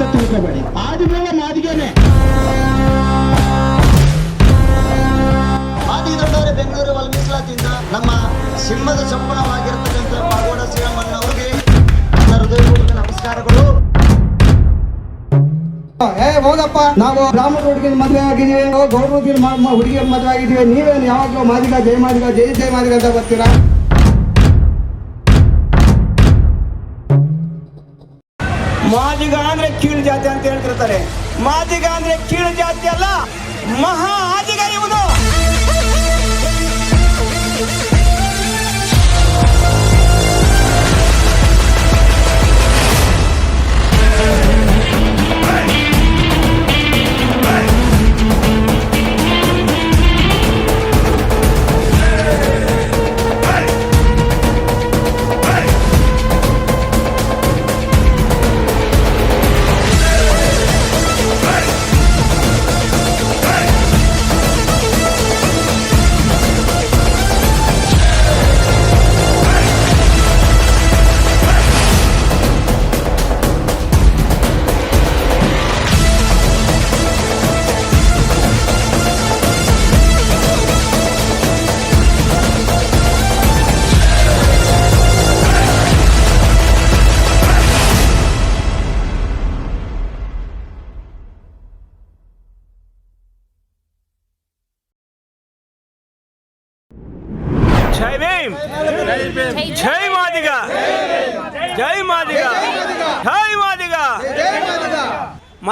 ಅಂತ ತಿಳ್ಕೊಬೇಡಿ. ಆದಿಮೇಲ ಮಾದಿಗೆನೆ ಆದಿ ದೊಡ್ಡವರೇ ಬೆಂಗಳೂರು ವಲ್ಮೀಸಲಾತಿಯಿಂದ ನಮ್ಮ ಸಿಂಹದ ಸಂಪಣವಾಗಿರ್ತಕ್ಕಂಥ ಪಾಗೋಡ ಶ್ರೀರಾಮಣ್ಣವರಿಗೆ ನನ್ನ ಹೃದಯಪೂರ್ವಕ ನಮಸ್ಕಾರಗಳು. ಏ ಹೌದಪ್ಪ ನಾವು ಬ್ರಾಹ್ಮಣ ಹುಡುಗಿನ ಮದುವೆ ಆಗಿದೀವಿ ಗೌರವ ಹುಡುಗಿಯ ಮದುವೆ ಆಗಿದೀವಿ ನೀವೇನು ಯಾವಾಗಲೂ ಮಾದಿಗ ಜಯ ಮಾದಿಗ ಜಯ ಜಯ ಮಾದಿಗ ಅಂತ ಬರ್ತೀರಾ? ಮಾದಿಗ ಅಂದ್ರೆ ಕೀಳು ಜಾತಿ ಅಂತ ಹೇಳ್ತಿರ್ತಾರೆ. ಮಾದಿಗ ಅಂದ್ರೆ ಕೀಳು ಜಾತಿ ಅಲ್ಲ ಮಹಾ ಆದಿಗ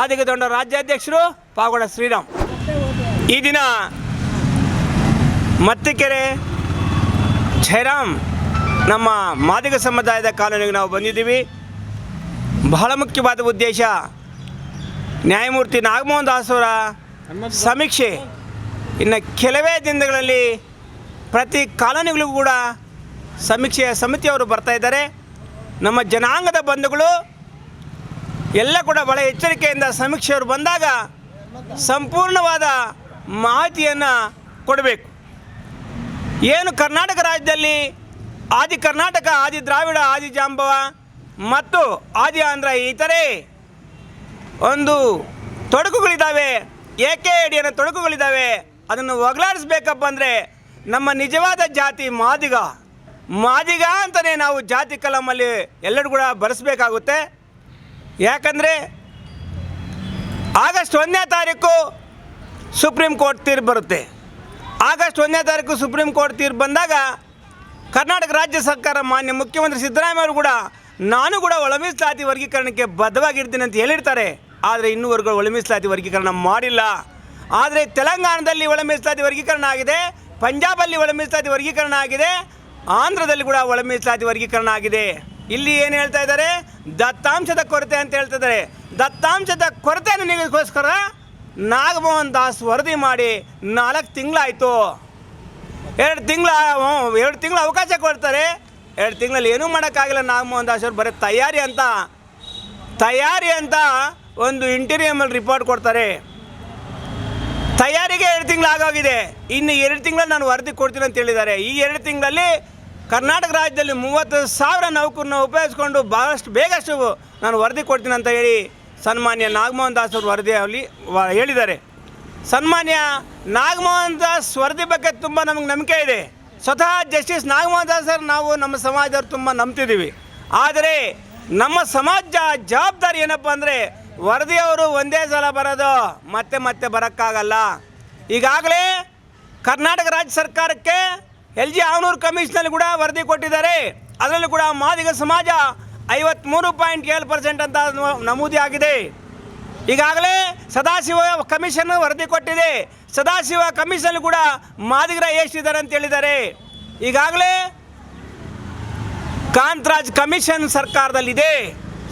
ಮಾದಿಗ ದೊಡ್ಡ ರಾಜ್ಯಾಧ್ಯಕ್ಷರು ಪಾಗೋಡ ಶ್ರೀರಾಮ್. ಈ ದಿನ ಮತ್ತಿಕೆರೆ ಜಯರಾಮ್ ನಮ್ಮ ಮಾದಿಗ ಸಮುದಾಯದ ಕಾಲೋನಿಗೆ ನಾವು ಬಂದಿದ್ದೀವಿ. ಬಹಳ ಮುಖ್ಯವಾದ ಉದ್ದೇಶ ನ್ಯಾಯಮೂರ್ತಿ ನಾಗಮೋಹನ್ ದಾಸ್ ಸಮೀಕ್ಷೆ. ಇನ್ನು ಕೆಲವೇ ದಿನಗಳಲ್ಲಿ ಪ್ರತಿ ಕಾಲೋನಿಗಳಿಗೂ ಕೂಡ ಸಮೀಕ್ಷೆಯ ಸಮಿತಿಯವರು ಬರ್ತಾ ಇದ್ದಾರೆ. ನಮ್ಮ ಜನಾಂಗದ ಬಂಧುಗಳು ಎಲ್ಲ ಕೂಡ ಬಹಳ ಎಚ್ಚರಿಕೆಯಿಂದ ಸಮೀಕ್ಷೆಯವರು ಬಂದಾಗ ಸಂಪೂರ್ಣವಾದ ಮಾಹಿತಿಯನ್ನು ಕೊಡಬೇಕು. ಏನು ಕರ್ನಾಟಕ ರಾಜ್ಯದಲ್ಲಿ ಆದಿ ಕರ್ನಾಟಕ, ಆದಿ ದ್ರಾವಿಡ, ಆದಿ ಜಾಂಬವ ಮತ್ತು ಆದಿ ಆಂಧ್ರ ಇತರೆ ಒಂದು ತೊಡಕುಗಳಿದ್ದಾವೆ ಏಕೆ ಅಡಿಯನ್ನು ತೊಡಕುಗಳಿದ್ದಾವೆ, ಅದನ್ನು ಒಗಲಾಡಿಸ್ಬೇಕಪ್ಪ ಅಂದರೆ ನಮ್ಮ ನಿಜವಾದ ಜಾತಿ ಮಾದಿಗ. ಮಾದಿಗ ಅಂತಲೇ ನಾವು ಜಾತಿ ಕಲಮಲ್ಲಿ ಎಲ್ಲರೂ ಕೂಡ ಬರೆಸ್ಬೇಕಾಗುತ್ತೆ. ಯಾಕಂದರೆ ಆಗಸ್ಟ್ ಒಂದನೇ ತಾರೀಕು ಸುಪ್ರೀಂ ಕೋರ್ಟ್ ತೀರ್ಪು ಬರುತ್ತೆ. ಆಗಸ್ಟ್ ಒಂದನೇ ತಾರೀಕು ಸುಪ್ರೀಂ ಕೋರ್ಟ್ ತೀರ್ಪು ಬಂದಾಗ ಕರ್ನಾಟಕ ರಾಜ್ಯ ಸರ್ಕಾರ ಮಾನ್ಯ ಮುಖ್ಯಮಂತ್ರಿ ಸಿದ್ದರಾಮಯ್ಯ ಅವರು ಕೂಡ ನಾನು ಕೂಡ ಒಳಮೀಸಲಾತಿ ವರ್ಗೀಕರಣಕ್ಕೆ ಬದ್ಧವಾಗಿರ್ತೀನಿ ಅಂತ ಹೇಳಿರ್ತಾರೆ. ಆದರೆ ಇನ್ನೂವರೆಗೂ ವರ್ಗ ಮೀಸಲಾತಿ ವರ್ಗೀಕರಣ ಮಾಡಿಲ್ಲ. ಆದರೆ ತೆಲಂಗಾಣದಲ್ಲಿ ಒಳಮೀಸಲಾತಿ ವರ್ಗೀಕರಣ ಆಗಿದೆ, ಪಂಜಾಬಲ್ಲಿ ಒಳಮೀಸಲಾತಿ ವರ್ಗೀಕರಣ ಆಗಿದೆ, ಆಂಧ್ರದಲ್ಲಿ ಕೂಡ ಒಳಮೀಸಲಾತಿ ವರ್ಗೀಕರಣ ಆಗಿದೆ. ಇಲ್ಲಿ ಏನು ಹೇಳ್ತಾ ಇದ್ದಾರೆ? ದತ್ತಾಂಶದ ಕೊರತೆ ಅಂತ ಹೇಳ್ತಾ ಇದ್ದಾರೆ. ದತ್ತಾಂಶದ ಕೊರತೆ ನಿಮಗೋಸ್ಕರ ನಾಗಮೋಹನ್ ದಾಸ್ ವರದಿ ಮಾಡಿ ನಾಲ್ಕು ತಿಂಗಳಾಯಿತು. ಎರಡು ತಿಂಗಳ, ಎರಡು ತಿಂಗಳು ಅವಕಾಶ ಕೊಡ್ತಾರೆ. ಎರಡು ತಿಂಗಳಲ್ಲಿ ಏನೂ ಮಾಡೋಕ್ಕಾಗಿಲ್ಲ ನಾಗಮೋಹನ್ ದಾಸ್ ಅವರು, ಬರೀ ತಯಾರಿ ಅಂತ. ತಯಾರಿ ಅಂತ ಒಂದು ಇಂಟೀರಿಯಮಲ್ಲಿ ರಿಪೋರ್ಟ್ ಕೊಡ್ತಾರೆ. ತಯಾರಿಗೆ ಎರಡು ತಿಂಗಳು ಆಗೋಗಿದೆ. ಇನ್ನು ಎರಡು ತಿಂಗಳಲ್ಲಿ ನಾನು ವರದಿ ಕೊಡ್ತೀನಿ ಅಂತ ಹೇಳಿದ್ದಾರೆ. ಈ ಎರಡು ತಿಂಗಳಲ್ಲಿ ಕರ್ನಾಟಕ ರಾಜ್ಯದಲ್ಲಿ ಮೂವತ್ತು ಸಾವಿರ ನೌಕರನ್ನ ಉಪಯೋಗಿಸ್ಕೊಂಡು ಭಾಳಷ್ಟು ಬೇಗಷ್ಟು ನಾನು ವರದಿ ಕೊಡ್ತೀನಿ ಅಂತ ಹೇಳಿ ಸನ್ಮಾನ್ಯ ನಾಗಮೋಹನ್ ದಾಸ್ ಅವರು ವರದಿಯಲ್ಲಿ ಹೇಳಿದ್ದಾರೆ. ಸನ್ಮಾನ್ಯ ನಾಗಮೋಹನ್ ದಾಸ್ ವರದಿ ಬಗ್ಗೆ ತುಂಬ ನಮಗೆ ನಂಬಿಕೆ ಇದೆ. ಸ್ವತಃ ಜಸ್ಟಿಸ್ ನಾಗಮೋಹನ್ ದಾಸ್ ಸರ್ ನಾವು ನಮ್ಮ ಸಮಾಜದವ್ರು ತುಂಬ ನಂಬ್ತಿದ್ದೀವಿ. ಆದರೆ ನಮ್ಮ ಸಮಾಜ ಜವಾಬ್ದಾರಿ ಏನಪ್ಪ ಅಂದರೆ ವರದಿಯವರು ಒಂದೇ ಸಲ ಬರೋದು ಮತ್ತೆ ಮತ್ತೆ ಬರೋಕ್ಕಾಗಲ್ಲ. ಈಗಾಗಲೇ ಕರ್ನಾಟಕ ರಾಜ್ಯ ಸರ್ಕಾರಕ್ಕೆ ಎಲ್ ಜಿ ಆವನೂರು ಕಮಿಷನಲ್ಲಿ ಕೂಡ ವರದಿ ಕೊಟ್ಟಿದ್ದಾರೆ. ಅದರಲ್ಲೂ ಕೂಡ ಮಾದಿಗ ಸಮಾಜ ಐವತ್ತ್ಮೂರು ಪಾಯಿಂಟ್ ಏಳು ಪರ್ಸೆಂಟ್ ಅಂತ ನಮೂದಿ ಆಗಿದೆ. ಈಗಾಗಲೇ ಸದಾಶಿವ ಕಮಿಷನ್ ವರದಿ ಕೊಟ್ಟಿದೆ. ಸದಾಶಿವ ಕಮಿಷನ್ ಕೂಡ ಮಾದಿಗರ ಎಷ್ಟಿದ್ದಾರೆ ಅಂತ ಹೇಳಿದ್ದಾರೆ. ಈಗಾಗಲೇ ಕಾಂತರಾಜ್ ಕಮಿಷನ್ ಸರ್ಕಾರದಲ್ಲಿದೆ.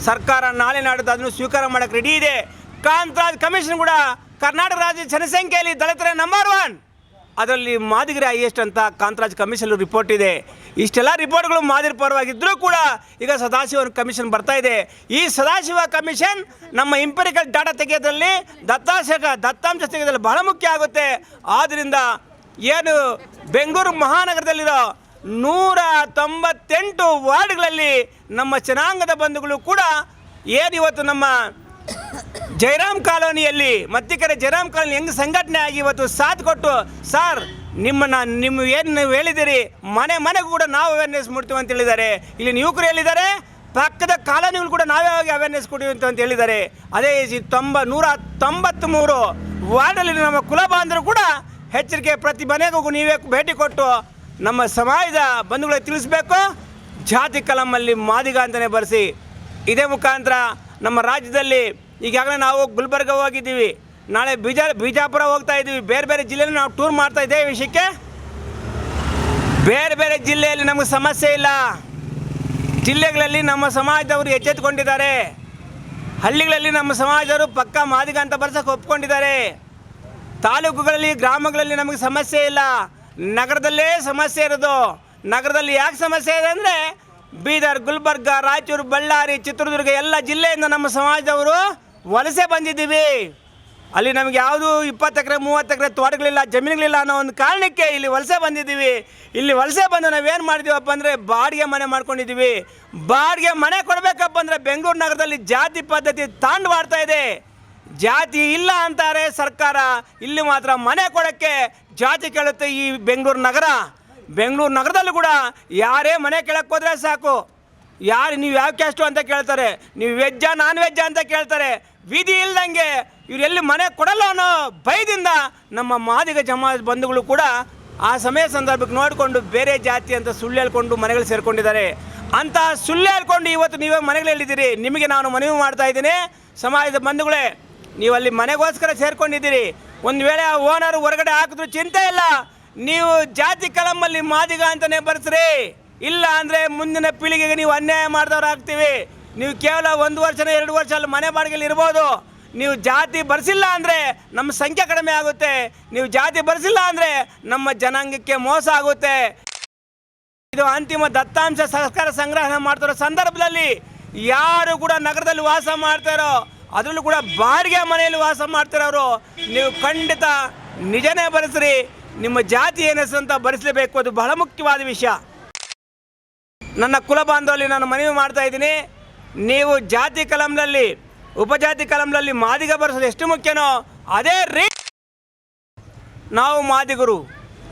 ಸರ್ಕಾರ ನಾಳೆ ನಾಡಿದ್ದು ಅದನ್ನು ಸ್ವೀಕಾರ ಮಾಡೋಕ್ಕೆ ರೆಡಿ ಇದೆ. ಕಾಂತರಾಜ್ ಕಮಿಷನ್ ಕೂಡ ಕರ್ನಾಟಕ ರಾಜ್ಯ ಜನಸಂಖ್ಯೆಯಲ್ಲಿ ದಲಿತರ ನಂಬರ್ ಒನ್ ಅದರಲ್ಲಿ ಮಾದಿಗರ ಹೈಯೆಸ್ಟ್ ಅಂತ ಕಾಂತರಾಜ್ ಕಮಿಷನ್ ರಿಪೋರ್ಟ್ ಇದೆ. ಇಷ್ಟೆಲ್ಲ ರಿಪೋರ್ಟ್ಗಳು ಮಾದಿರ ಪರವಾಗಿದ್ದರೂ ಕೂಡ ಈಗ ಸದಾಶಿವ ಕಮಿಷನ್ ಬರ್ತಾ ಇದೆ. ಈ ಸದಾಶಿವ ಕಮಿಷನ್ ನಮ್ಮ ಇಂಪೆರಿಕಲ್ ಡಾಟಾ ತೆಗೆಯೋದ್ರಲ್ಲಿ ದತ್ತಾಂಶ ದತ್ತಾಂಶ ತೆಗೆಯೋದ್ರಲ್ಲಿ ಬಹಳ ಮುಖ್ಯ ಆಗುತ್ತೆ. ಆದ್ದರಿಂದ ಏನು ಬೆಂಗಳೂರು ಮಹಾನಗರದಲ್ಲಿರೋ ನೂರ ತೊಂಬತ್ತೆಂಟು ವಾರ್ಡ್ಗಳಲ್ಲಿ ನಮ್ಮ ಜನಾಂಗದ ಬಂಧುಗಳು ಕೂಡ ಏನು ಇವತ್ತು ನಮ್ಮ ಜಯರಾಮ್ ಕಾಲೋನಿಯಲ್ಲಿ ಮತ್ತಿಕರೆ ಜಯರಾಮ್ ಕಾಲೋನಿ ಹೆಂಗೆ ಸಂಘಟನೆ ಆಗಿ ಇವತ್ತು ಸಾಥ್ ಕೊಟ್ಟು, ಸರ್, ನಿಮ್ಮನ್ನ ನಿಮ್ಮ ಏನು ನೀವು ಹೇಳಿದಿರಿ, ಮನೆ, ಮನೆಗೂ ಕೂಡ ನಾವು ಅವೇರ್ನೆಸ್ ಮಾಡ್ತೀವಿ ಅಂತ ಹೇಳಿದ್ದಾರೆ. ಇಲ್ಲಿ ಯುವಕರು ಹೇಳಿದ್ದಾರೆ, ಪಕ್ಕದ ಕಾಲೋನಿಗಳು ಕೂಡ ನಾವೇ ಹೋಗಿ ಅವೇರ್ನೆಸ್ ಕೊಡಿ ಅಂತ ಹೇಳಿದ್ದಾರೆ. ಅದೇ ತೊಂಬ, ನೂರ ತೊಂಬತ್ತ್ಮೂರು ವಾರ್ಡಲ್ಲಿ ನಮ್ಮ ಕುಲ ಬಾಂಧವರು ಕೂಡ ಎಚ್ಚರಿಕೆ ಪ್ರತಿ ಮನೆಗೂ ನೀವೇ ಭೇಟಿ ಕೊಟ್ಟು ನಮ್ಮ ಸಮಾಜದ ಬಂಧುಗಳಿಗೆ ತಿಳಿಸ್ಬೇಕು. ಜಾತಿ ಕಲಮಲ್ಲಿ ಮಾದಿಗ ಅಂತಲೇ ಬರೆಸಿ. ಇದೇ ಮುಖಾಂತರ ನಮ್ಮ ರಾಜ್ಯದಲ್ಲಿ ಈಗಾಗಲೇ ನಾವು ಗುಲ್ಬರ್ಗ ಹೋಗಿದ್ದೀವಿ ನಾಳೆ ಬೀಜ ಬಿಜಾಪುರ ಹೋಗ್ತಾ ಇದ್ದೀವಿ. ಬೇರೆ ಬೇರೆ ಜಿಲ್ಲೆಯಲ್ಲಿ ನಾವು ಟೂರ್ ಮಾಡ್ತಾ ಇದ್ದೇವೆ ವಿಷಯಕ್ಕೆ. ಬೇರೆ ಬೇರೆ ಜಿಲ್ಲೆಯಲ್ಲಿ ನಮಗೆ ಸಮಸ್ಯೆ ಇಲ್ಲ. ಜಿಲ್ಲೆಗಳಲ್ಲಿ ನಮ್ಮ ಸಮಾಜದವರು ಎಚ್ಚೆತ್ತುಕೊಂಡಿದ್ದಾರೆ ಹಳ್ಳಿಗಳಲ್ಲಿ ನಮ್ಮ ಸಮಾಜದವರು ಪಕ್ಕ ಮಾದಿಗ ಅಂತ ಬರ್ಸಕ್ಕೆ ಒಪ್ಕೊಂಡಿದ್ದಾರೆ. ತಾಲೂಕುಗಳಲ್ಲಿ, ಗ್ರಾಮಗಳಲ್ಲಿ ನಮಗೆ ಸಮಸ್ಯೆ ಇಲ್ಲ. ನಗರದಲ್ಲೇ ಸಮಸ್ಯೆ ಇರೋದು. ನಗರದಲ್ಲಿ ಯಾಕೆ ಸಮಸ್ಯೆ ಇದೆ ಅಂದರೆ ಬೀದರ್, ಗುಲ್ಬರ್ಗ, ರಾಯಚೂರು, ಬಳ್ಳಾರಿ, ಚಿತ್ರದುರ್ಗ ಎಲ್ಲ ಜಿಲ್ಲೆಯಿಂದ ನಮ್ಮ ಸಮಾಜದವರು ವಲಸೆ ಬಂದಿದ್ದೀವಿ. ಅಲ್ಲಿ ನಮಗೆ ಯಾವುದು ಇಪ್ಪತ್ತು ಎಕರೆ, ಮೂವತ್ತು ಎಕರೆ ತೋಟಗಳಿಲ್ಲ, ಜಮೀನುಗಳಿಲ್ಲ ಅನ್ನೋ ಒಂದು ಕಾರಣಕ್ಕೆ ಇಲ್ಲಿ ವಲಸೆ ಬಂದಿದ್ದೀವಿ. ಇಲ್ಲಿ ವಲಸೆ ಬಂದು ನಾವೇನು ಮಾಡಿದೀವಪ್ಪ ಅಂದರೆ ಬಾಡಿಗೆ ಮನೆ ಮಾಡ್ಕೊಂಡಿದ್ದೀವಿ. ಬಾಡಿಗೆ ಮನೆ ಕೊಡಬೇಕಪ್ಪ ಅಂದರೆ ಬೆಂಗಳೂರು ನಗರದಲ್ಲಿ ಜಾತಿ ಪದ್ಧತಿ ತಾಂಡವಾಡ್ತಾ ಇದೆ. ಜಾತಿ ಇಲ್ಲ ಅಂತಾರೆ ಸರ್ಕಾರ, ಇಲ್ಲಿ ಮಾತ್ರ ಮನೆ ಕೊಡೋಕ್ಕೆ ಜಾತಿ ಕೇಳುತ್ತೆ ಈ ಬೆಂಗಳೂರು ನಗರ. ಬೆಂಗಳೂರು ನಗರದಲ್ಲೂ ಕೂಡ ಯಾರೇ ಮನೆ ಕೆಳಕ್ಕೆ ಹೋದ್ರೆ ಸಾಕು. ಯಾರು ನೀವು ಯಾವ ಕ್ಯಾಸ್ಟು ಅಂತ ಕೇಳ್ತಾರೆ, ನೀವು ವೆಜ್ಜಾ ನಾನ್ ವೆಜ್ಜಾ ಅಂತ ಕೇಳ್ತಾರೆ, ವಿಧಿ ಇಲ್ಲದಂಗೆ ಇವ್ರು ಎಲ್ಲಿ ಮನೆ ಕೊಡಲ್ಲ ಅನ್ನೋ ಭಯದಿಂದ ನಮ್ಮ ಮಾದಿಗ ಜಮಾಜ್ ಬಂಧುಗಳು ಕೂಡ ಆ ಸಮಯ ಸಂದರ್ಭಕ್ಕೆ ನೋಡಿಕೊಂಡು ಬೇರೆ ಜಾತಿ ಅಂತ ಸುಳ್ಳು ಹೇಳ್ಕೊಂಡು ಮನೆಗಳು ಸೇರ್ಕೊಂಡಿದ್ದಾರೆ. ಅಂತ ಸುಳ್ಳು ಹೇಳ್ಕೊಂಡು ಇವತ್ತು ನೀವೇ ಮನೆಗಳು ಹೇಳಿದ್ದೀರಿ. ನಿಮಗೆ ನಾನು ಮನವಿ ಮಾಡ್ತಾ ಇದ್ದೀನಿ. ಸಮಾಜದ ಬಂಧುಗಳೇ, ನೀವು ಅಲ್ಲಿ ಮನೆಗೋಸ್ಕರ ಸೇರ್ಕೊಂಡಿದ್ದೀರಿ. ಒಂದು ವೇಳೆ ಆ ಓನರ್ ಹೊರಗಡೆ ಹಾಕಿದ್ರು ಚಿಂತೆ ಇಲ್ಲ. ನೀವು ಜಾತಿ ಕಲಮಲ್ಲಿ ಮಾದಿಗ ಅಂತಲೇ ಬರ್ಸ್ರಿ ಇಲ್ಲ ಅಂದರೆ ಮುಂದಿನ ಪೀಳಿಗೆಗೆ ನೀವು ಅನ್ಯಾಯ ಮಾಡಿದವ್ರು ಆಗ್ತೀವಿ ನೀವು ಕೇವಲ ಒಂದು ವರ್ಷನ ಎರಡು ವರ್ಷ ಅಲ್ಲಿ ಮನೆ ಬಾಡಿಗೆಲಿ ಇರ್ಬೋದು. ನೀವು ಜಾತಿ ಬರೆಸಿಲ್ಲ ಅಂದರೆ ನಮ್ಮ ಸಂಖ್ಯೆ ಕಡಿಮೆ ಆಗುತ್ತೆ. ನೀವು ಜಾತಿ ಬರೆಸಿಲ್ಲ ಅಂದರೆ ನಮ್ಮ ಜನಾಂಗಕ್ಕೆ ಮೋಸ ಆಗುತ್ತೆ. ಇದು ಅಂತಿಮ ದತ್ತಾಂಶ ಸರ್ಕಾರ ಸಂಗ್ರಹಣೆ ಮಾಡ್ತಿರೋ ಸಂದರ್ಭದಲ್ಲಿ ಯಾರು ಕೂಡ ನಗರದಲ್ಲಿ ವಾಸ ಮಾಡ್ತಾರೋ, ಅದರಲ್ಲೂ ಕೂಡ ಬಾಡಿಗೆ ಮನೆಯಲ್ಲಿ ವಾಸ ಮಾಡ್ತಿರೋರು ನೀವು ಖಂಡಿತ ನಿಜನೇ ಬರೆಸ್ರಿ. ನಿಮ್ಮ ಜಾತಿ ಏನೆಸು ಅಂತ ಬರೆಸಲೇಬೇಕು, ಅದು ಬಹಳ ಮುಖ್ಯವಾದ ವಿಷಯ. ನನ್ನ ಕುಲ ಬಾಂಧವಲ್ಲಿ ನಾನು ಮನವಿ ಮಾಡ್ತಾ ಇದ್ದೀನಿ, ನೀವು ಜಾತಿ ಕಲಂನಲ್ಲಿ, ಉಪಜಾತಿ ಕಲಂನಲ್ಲಿ ಮಾದಿಗ ಬರೆಸೋದು ಎಷ್ಟು ಮುಖ್ಯನೋ ಅದೇ ರೀ ನಾವು ಮಾದಿಗರು.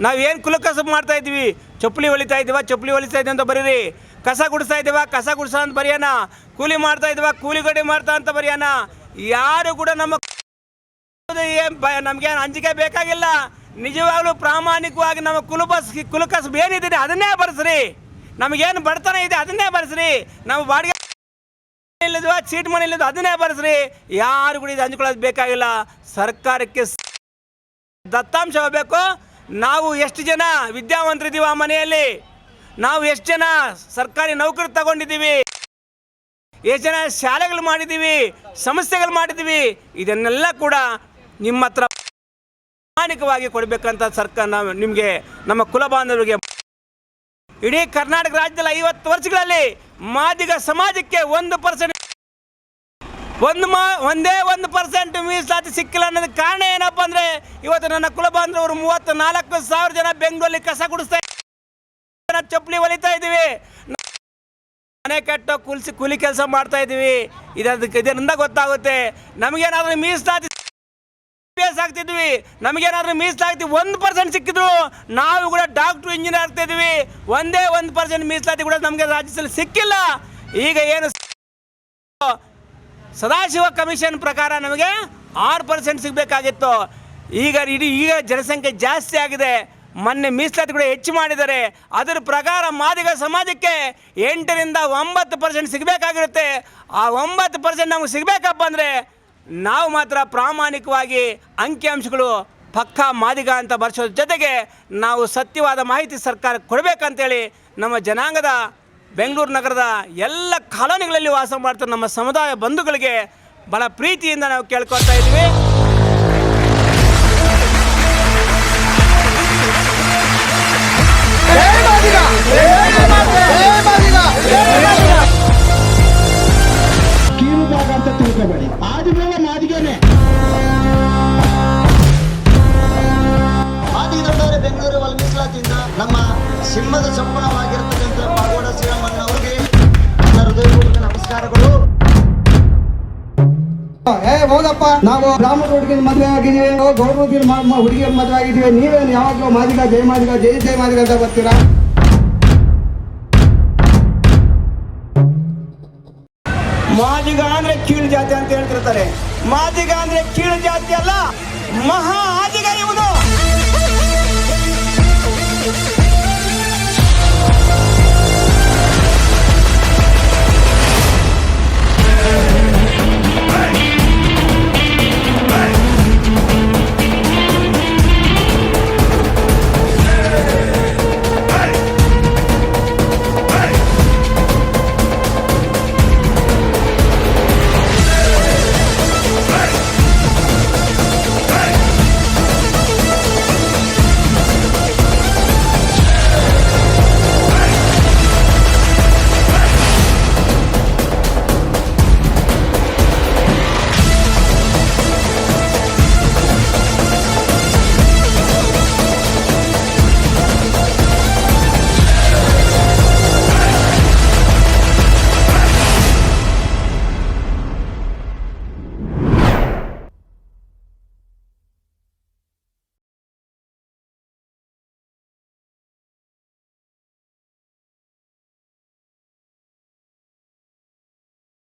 ನಾವು ಏನು ಕುಲಕಸಬು ಮಾಡ್ತಾ ಇದ್ದೀವಿ? ಚಪ್ಪಲಿ ಹೊಲಿತಾ ಇದ್ದೀವ? ಚಪ್ಪಲಿ ಹೊಲಿತಾ ಇದ್ದೀವಿ ಅಂತ ಬರೀರಿ. ಕಸ ಗುಡಿಸ್ತಾ ಇದ್ದೀವ? ಕಸ ಗುಡಿಸೋ ಅಂತ ಬರೆಯೋಣ ಕೂಲಿ ಮಾಡ್ತಾ ಇದ್ದೀವ? ಕೂಲಿ ಗಡಿ ಮಾಡ್ತಾ ಅಂತ ಬರೆಯೋಣ ಯಾರು ಕೂಡ ನಮ್ಮ ನಮ್ಗೇನು ಅಂಜಿಕೆ ಬೇಕಾಗಿಲ್ಲ. ನಿಜವಾಗ್ಲೂ ಪ್ರಾಮಾಣಿಕವಾಗಿ ನಮ್ಮ ಕುಲಬಸ್ ಕುಲಕಸ್ ಏನಿದೆ ಅದನ್ನೇ ಬರೆಸ್ರಿ ನಮಗೇನು ಬಡತನ ಇದೆ ಅದನ್ನೇ ಬರೆಸ್ರಿ ನಾವು ಬಾಡಿಗೆ ಇಲ್ಲದು, ಚೀಟ್ ಮನೆ ಇಲ್ಲದ ಅದನ್ನೇ ಬರೆಸ್ರಿ ಯಾರು ಕೂಡ ಇದು ಹಂಚ್ಕೊಳ್ಳೋದು ಬೇಕಾಗಿಲ್ಲ. ಸರ್ಕಾರಕ್ಕೆ ದತ್ತಾಂಶ ಹೋಗಬೇಕು ನಾವು ಎಷ್ಟು ಜನ ವಿದ್ಯಾವಂತರಿದ್ದೀವಿ ಆ ಮನೆಯಲ್ಲಿ? ನಾವು ಎಷ್ಟು ಜನ ಸರ್ಕಾರಿ ನೌಕರಿ ತಗೊಂಡಿದ್ದೀವಿ? ಎಷ್ಟು ಜನ ಶಾಲೆಗಳು ಮಾಡಿದ್ದೀವಿ? ಸಮಸ್ಯೆಗಳು ಮಾಡಿದ್ದೀವಿ? ಇದನ್ನೆಲ್ಲ ಕೂಡ ನಿಮ್ಮ ಹತ್ರ ಪ್ರಾಮಾಣಿಕವಾಗಿ ಕೊಡಬೇಕಂತ ಸರ್ಕಾರ ನಾವು ನಿಮಗೆ ನಮ್ಮ ಕುಲ ಬಾಂಧವರಿಗೆ ಇಡೀ ಕರ್ನಾಟಕ ರಾಜ್ಯದಲ್ಲಿ ಐವತ್ತು ವರ್ಷಗಳಲ್ಲಿ ಮಾದಿಗ ಸಮಾಜಕ್ಕೆ ಒಂದು ಪರ್ಸೆಂಟ್ ಒಂದು ಮಾ, ಒಂದೇ ಒಂದು ಪರ್ಸೆಂಟ್ ಮೀಸಲಾತಿ ಸಿಕ್ಕಿಲ್ಲ ಅನ್ನೋದಕ್ಕೆ ಕಾರಣ ಏನಪ್ಪ ಅಂದರೆ ಇವತ್ತು ನನ್ನ ಕುಲ ಬಾಂಧವರು ಮೂವತ್ತು ನಾಲ್ಕು ಸಾವಿರ ಜನ ಬೆಂಗಳೂರಲ್ಲಿ ಕಸ ಗುಡಿಸ್ತಾ ಜನ ಚಪ್ಪಲಿ ಹೊಲಿತಾ ಇದ್ದೀವಿ. ಮನೆ ಕಟ್ಟೋ ಕುಲ್ಸಿ ಕೂಲಿ ಕೆಲಸ ಮಾಡ್ತಾ ಇದ್ದೀವಿ. ಇದಕ್ಕೆ ಇದರಿಂದ ಗೊತ್ತಾಗುತ್ತೆ. ನಮಗೇನಾದರೂ ಮೀಸಲಾತಿ ಬೇಸ್ ಆಗ್ತಿದ್ವಿ. ನಮಗೇನಾದ್ರೂ ಮೀಸಲಾತಿ ಒಂದು ಪರ್ಸೆಂಟ್ ಸಿಕ್ಕಿದ್ರು, ನಾವು ಕೂಡ ಡಾಕ್ಟ್ರು ಇಂಜಿನಿಯರ್ ಆಗ್ತಾ ಇದೀವಿ ಒಂದೇ ಒಂದು ಪರ್ಸೆಂಟ್ ಮೀಸಲಾತಿ ಕೂಡ ನಮಗೆ ರಾಜ್ಯದಲ್ಲಿ ಸಿಕ್ಕಿಲ್ಲ. ಈಗ ಏನು ಸದಾಶಿವ ಕಮಿಷನ್ ಪ್ರಕಾರ ನಮಗೆ ಆರು ಪರ್ಸೆಂಟ್ ಸಿಗಬೇಕಾಗಿತ್ತು. ಈಗ ಇಡೀ, ಈಗ ಜನಸಂಖ್ಯೆ ಜಾಸ್ತಿ ಆಗಿದೆ. ಮೊನ್ನೆ ಮೀಸಲಾತಿ ಕೂಡ ಹೆಚ್ಚು ಮಾಡಿದ್ದಾರೆ. ಅದರ ಪ್ರಕಾರ ಮಾದಿಗ ಸಮಾಜಕ್ಕೆ ಎಂಟರಿಂದ ಒಂಬತ್ತು ಪರ್ಸೆಂಟ್ ಸಿಗಬೇಕಾಗಿರುತ್ತೆ. ಆ ಒಂಬತ್ತು ಪರ್ಸೆಂಟ್ ನಮಗೆ ಸಿಗಬೇಕಪ್ಪ ಅಂದರೆ ನಾವು ಮಾತ್ರ ಪ್ರಾಮಾಣಿಕವಾಗಿ ಅಂಕಿಅಂಶಗಳು ಪಕ್ಕಾ ಮಾದಿಗ ಅಂತ ಬರ್ಸೋದ್ರ ಜೊತೆಗೆ ನಾವು ಸತ್ಯವಾದ ಮಾಹಿತಿ ಸರ್ಕಾರಕ್ಕೆ ಕೊಡಬೇಕಂತೇಳಿ ನಮ್ಮ ಜನಾಂಗದ ಬೆಂಗಳೂರು ನಗರದ ಎಲ್ಲ ಕಾಲೋನಿಗಳಲ್ಲಿ ವಾಸ ಮಾಡ್ತಾರೆ ನಮ್ಮ ಸಮುದಾಯ ಬಂಧುಗಳಿಗೆ ಬಹಳ ಪ್ರೀತಿಯಿಂದ ನಾವು ಕೇಳ್ಕೊಳ್ತಾ ಇದ್ವಿ ನಾವು ಬ್ರಾಹ್ಮಣ ಹುಡುಗಿನ ಮದುವೆ ಆಗಿದ್ದೀವಿ. ಗೌಡ ಹುಡುಗಿನ ಹುಡುಗಿಯ ಮದುವೆ ಆಗಿದ್ದೀವಿ. ನೀವೇನು ಯಾವಾಗಲೂ ಮಾದಿಗ ಜಯ ಮಾದಿಗ ಜಯ ಜಯ ಮಾದಿಗ ಅಂತ ಬರ್ತೀರಾ ಮಾದಿಗ ಅಂದ್ರೆ ಕೀಳು ಜಾತಿ ಅಂತ ಹೇಳ್ತಿರ್ತಾರೆ. ಮಾದಿಗ ಅಂದ್ರೆ ಕೀಳು ಜಾತಿ ಅಲ್ಲ, ಮಹಾ ಆದಿಗ